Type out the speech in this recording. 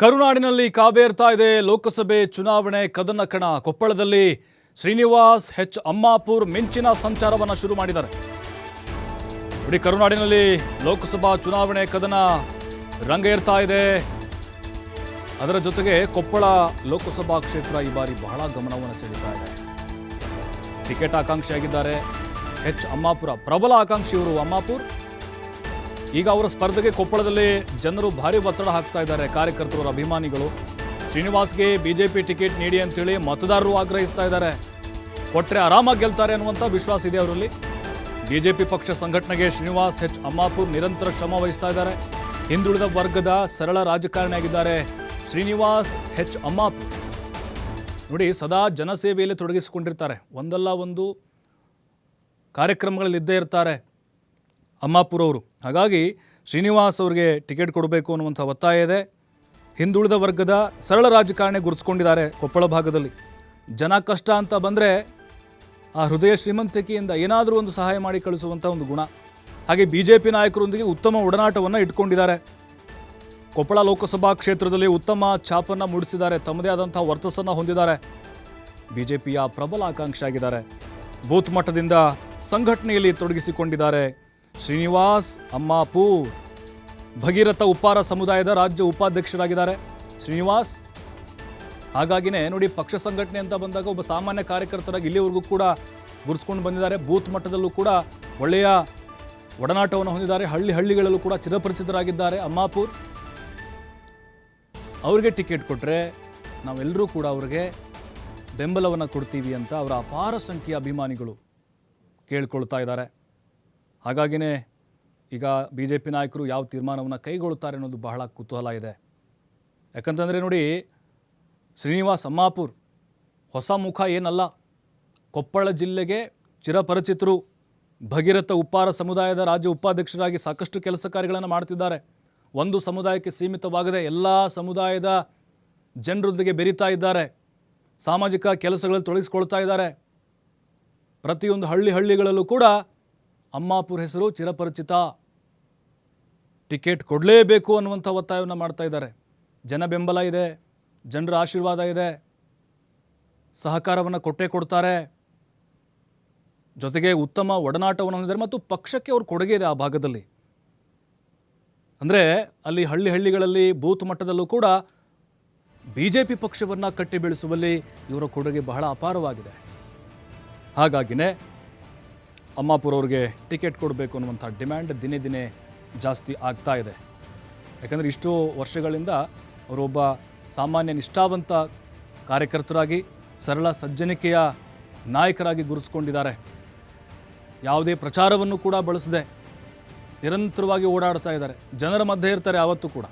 ಕರುನಾಡಿನಲ್ಲಿ ಕಾವೇರ್ತಾ ಇದೆ. ಲೋಕಸಭೆ ಚುನಾವಣೆ ಕದನ ಕಣ. ಕೊಪ್ಪಳದಲ್ಲಿ ಶ್ರೀನಿವಾಸ್ ಹೆಚ್ ಅಮ್ಮಾಪುರ್ ಮಿಂಚಿನ ಸಂಚಾರವನ್ನು ಶುರು ಮಾಡಿದ್ದಾರೆ. ಇಡೀ ಕರುನಾಡಿನಲ್ಲಿ ಲೋಕಸಭಾ ಚುನಾವಣೆ ಕದನ ರಂಗೇರ್ತಾ ಇದೆ. ಅದರ ಜೊತೆಗೆ ಕೊಪ್ಪಳ ಲೋಕಸಭಾ ಕ್ಷೇತ್ರ ಈ ಬಾರಿ ಬಹಳ ಗಮನವನ್ನು ಸೆಳೀತಾ ಇದೆ. ಟಿಕೆಟ್ ಆಕಾಂಕ್ಷಿಯಾಗಿದ್ದಾರೆ. ಹೆಚ್ ಅಮ್ಮಾಪುರ ಪ್ರಬಲ ಆಕಾಂಕ್ಷಿ ಇವರು ಅಮ್ಮಾಪುರ್. ಈಗ ಅವರ ಸ್ಪರ್ಧೆಗೆ ಕೊಪ್ಪಳದಲ್ಲಿ ಜನರು ಭಾರಿ ಒತ್ತಡ ಹಾಕ್ತಾ ಇದ್ದಾರೆ. ಕಾರ್ಯಕರ್ತರು, ಅಭಿಮಾನಿಗಳು. ಶ್ರೀನಿವಾಸ್ಗೆ ಬಿಜೆಪಿ ಟಿಕೆಟ್ ನೀಡಿ ಅಂತೇಳಿ ಮತದಾರರು ಆಗ್ರಹಿಸ್ತಾ ಇದ್ದಾರೆ. ಕೊಟ್ಟರೆ ಆರಾಮಾಗಿ ಗೆಲ್ತಾರೆ ಅನ್ನುವಂಥ ವಿಶ್ವಾಸ ಇದೆ ಅವರಲ್ಲಿ. ಬಿಜೆಪಿ ಪಕ್ಷ ಸಂಘಟನೆಗೆ ಶ್ರೀನಿವಾಸ್ ಹೆಚ್ ಅಮ್ಮಾಪುರ್ ನಿರಂತರ ಶ್ರಮ ವಹಿಸ್ತಾ ಇದ್ದಾರೆ. ಹಿಂದುಳಿದ ವರ್ಗದ ಸರಳ ರಾಜಕಾರಣಿಯಾಗಿದ್ದಾರೆ ಶ್ರೀನಿವಾಸ್ ಹೆಚ್ ಅಮ್ಮಾಪುರ್. ನೋಡಿ, ಸದಾ ಜನಸೇವೆಯಲ್ಲಿ ತೊಡಗಿಸಿಕೊಂಡಿರ್ತಾರೆ. ಒಂದಲ್ಲ ಒಂದು ಕಾರ್ಯಕ್ರಮಗಳಲ್ಲಿ ಇದ್ದೇ ಇರ್ತಾರೆ. ಅಮ್ಮಾಪುರ ಅವರು ಹಾಗಾಗಿ ಶ್ರೀನಿವಾಸ್ ಅವರಿಗೆ ಟಿಕೆಟ್ ಕೊಡಬೇಕು ಅನ್ನುವಂಥ ಒತ್ತಾಯ ಇದೆ. ಹಿಂದುಳಿದ ವರ್ಗದ ಸರಳ ರಾಜಕಾರಣಿ ಗುರುತಿಸ್ಕೊಂಡಿದ್ದಾರೆ ಕೊಪ್ಪಳ ಭಾಗದಲ್ಲಿ. ಜನ ಕಷ್ಟ ಅಂತ ಬಂದರೆ ಆ ಹೃದಯ ಶ್ರೀಮಂತಿಕೆಯಿಂದ ಏನಾದರೂ ಒಂದು ಸಹಾಯ ಮಾಡಿ ಕಳಿಸುವಂಥ ಒಂದು ಗುಣ. ಹಾಗೆ ಬಿ ಜೆ ಪಿ ನಾಯಕರೊಂದಿಗೆ ಉತ್ತಮ ಒಡನಾಟವನ್ನು ಇಟ್ಕೊಂಡಿದ್ದಾರೆ. ಕೊಪ್ಪಳ ಲೋಕಸಭಾ ಕ್ಷೇತ್ರದಲ್ಲಿ ಉತ್ತಮ ಛಾಪನ್ನು ಮೂಡಿಸಿದ್ದಾರೆ. ತಮ್ಮದೇ ಆದಂಥ ವರ್ಚಸ್ಸನ್ನು ಹೊಂದಿದ್ದಾರೆ. ಬಿ ಜೆ ಪಿಯ ಪ್ರಬಲ ಆಕಾಂಕ್ಷಿ ಆಗಿದ್ದಾರೆ ಬೂತ್ ಮಟ್ಟದಿಂದ ಸಂಘಟನೆಯಲ್ಲಿ ತೊಡಗಿಸಿಕೊಂಡಿದ್ದಾರೆ ಶ್ರೀನಿವಾಸ್ ಅಮ್ಮಾಪೂರ್. ಭಗೀರಥ ಉಪ್ಪಾರ ಸಮುದಾಯದ ರಾಜ್ಯ ಉಪಾಧ್ಯಕ್ಷರಾಗಿದ್ದಾರೆ. ಶ್ರೀನಿವಾಸ್, ಹಾಗಾಗಿನೇ ನೋಡಿ ಪಕ್ಷ ಸಂಘಟನೆ ಅಂತ ಬಂದಾಗ ಒಬ್ಬ ಸಾಮಾನ್ಯ ಕಾರ್ಯಕರ್ತರಾಗಿ ಇಲ್ಲಿವರೆಗೂ ಕೂಡ ಗುರುಸ್ಕೊಂಡು ಬಂದಿದ್ದಾರೆ. ಬೂತ್ ಮಟ್ಟದಲ್ಲೂ ಕೂಡ ಒಳ್ಳೆಯ ಒಡನಾಟವನ್ನು ಹೊಂದಿದ್ದಾರೆ. ಹಳ್ಳಿ ಹಳ್ಳಿಗಳಲ್ಲೂ ಕೂಡ ಚಿರಪರಿಚಿತರಾಗಿದ್ದಾರೆ ಅಮ್ಮಾಪುರ್. ಅವರಿಗೆ ಟಿಕೆಟ್ ಕೊಟ್ಟರೆ ನಾವೆಲ್ಲರೂ ಕೂಡ ಅವ್ರಿಗೆ ಬೆಂಬಲವನ್ನು ಕೊಡ್ತೀವಿ ಅಂತ ಅವರ ಅಪಾರ ಸಂಖ್ಯೆಯ ಅಭಿಮಾನಿಗಳು ಕೇಳ್ಕೊಳ್ತಾ ಇದ್ದಾರೆ. ಹಾಗಾಗಿನೇ ಈಗ ಬಿ ಜೆ ಪಿ ನಾಯಕರು ಯಾವ ತೀರ್ಮಾನವನ್ನು ಕೈಗೊಳ್ಳುತ್ತಾರೆ ಅನ್ನೋದು ಬಹಳ ಕುತೂಹಲ ಇದೆ. ಯಾಕಂತಂದರೆ ನೋಡಿ, ಶ್ರೀನಿವಾಸ್ ಅಮ್ಮಾಪುರ್ ಹೊಸ ಮುಖ ಏನಲ್ಲ, ಕೊಪ್ಪಳ ಜಿಲ್ಲೆಗೆ ಚಿರಪರಿಚಿತರು, ಭಗೀರಥ ಉಪ್ಪಾರ ಸಮುದಾಯದ ರಾಜ್ಯ ಉಪಾಧ್ಯಕ್ಷರಾಗಿ ಸಾಕಷ್ಟು ಕೆಲಸ ಕಾರ್ಯಗಳನ್ನು ಮಾಡ್ತಿದ್ದಾರೆ. ಒಂದು ಸಮುದಾಯಕ್ಕೆ ಸೀಮಿತವಾಗದೆ ಎಲ್ಲ ಸಮುದಾಯದ ಜನರೊಂದಿಗೆ ಬೆರೀತಾ ಇದ್ದಾರೆ. ಸಾಮಾಜಿಕ ಕೆಲಸಗಳಲ್ಲಿ ತೊಡಗಿಸ್ಕೊಳ್ತಾ ಇದ್ದಾರೆ. ಪ್ರತಿಯೊಂದು ಹಳ್ಳಿ ಹಳ್ಳಿಗಳಲ್ಲೂ ಕೂಡ ಅಮ್ಮಾಪುರ ಹೆಸರು ಚಿರಪರಿಚಿತ ಟಿಕೆಟ್ ಕೊಡಲೇಬೇಕು ಅನ್ನುವಂಥ ಒತ್ತಾಯವನ್ನು ಮಾಡ್ತಾ ಇದ್ದಾರೆ. ಜನ ಬೆಂಬಲ ಇದೆ, ಜನರ ಆಶೀರ್ವಾದ ಇದೆ, ಸಹಕಾರವನ್ನು ಕೊಟ್ಟೇ ಕೊಡ್ತಾರೆ. ಜೊತೆಗೆ ಉತ್ತಮ ಒಡನಾಟವನ್ನು ಹೊಂದಿದ್ದಾರೆ ಮತ್ತು ಪಕ್ಷಕ್ಕೆ ಅವ್ರ ಕೊಡುಗೆ ಇದೆ ಆ ಭಾಗದಲ್ಲಿ. ಅಂದರೆ ಅಲ್ಲಿ ಹಳ್ಳಿ ಹಳ್ಳಿಗಳಲ್ಲಿ ಬೂತ್ ಮಟ್ಟದಲ್ಲೂ ಕೂಡ ಬಿ ಜೆ ಪಿ ಪಕ್ಷವನ್ನು ಕಟ್ಟಿ ಬೆಳೆಸುವಲ್ಲಿ ಇವರ ಕೊಡುಗೆ ಬಹಳ ಅಪಾರವಾಗಿದೆ. ಹಾಗಾಗಿನೇ ಅಮ್ಮಾಪುರ ಅವ್ರಿಗೆ ಟಿಕೆಟ್ ಕೊಡಬೇಕು ಅನ್ನುವಂಥ ಡಿಮ್ಯಾಂಡ್ ದಿನೇ ದಿನೇ ಜಾಸ್ತಿ ಆಗ್ತಾ ಇದೆ. ಯಾಕಂದರೆ ಇಷ್ಟು ವರ್ಷಗಳಿಂದ ಅವರೊಬ್ಬ ಸಾಮಾನ್ಯ ನಿಷ್ಠಾವಂತ ಕಾರ್ಯಕರ್ತರಾಗಿ, ಸರಳ ಸಜ್ಜನಿಕೆಯ ನಾಯಕರಾಗಿ ಗುರುತಿಸ್ಕೊಂಡಿದ್ದಾರೆ. ಯಾವುದೇ ಪ್ರಚಾರವನ್ನು ಕೂಡ ಬಳಸದೆ ನಿರಂತರವಾಗಿ ಓಡಾಡ್ತಾ ಇದ್ದಾರೆ. ಜನರ ಮಧ್ಯೆ ಇರ್ತಾರೆ ಆವತ್ತು ಕೂಡ.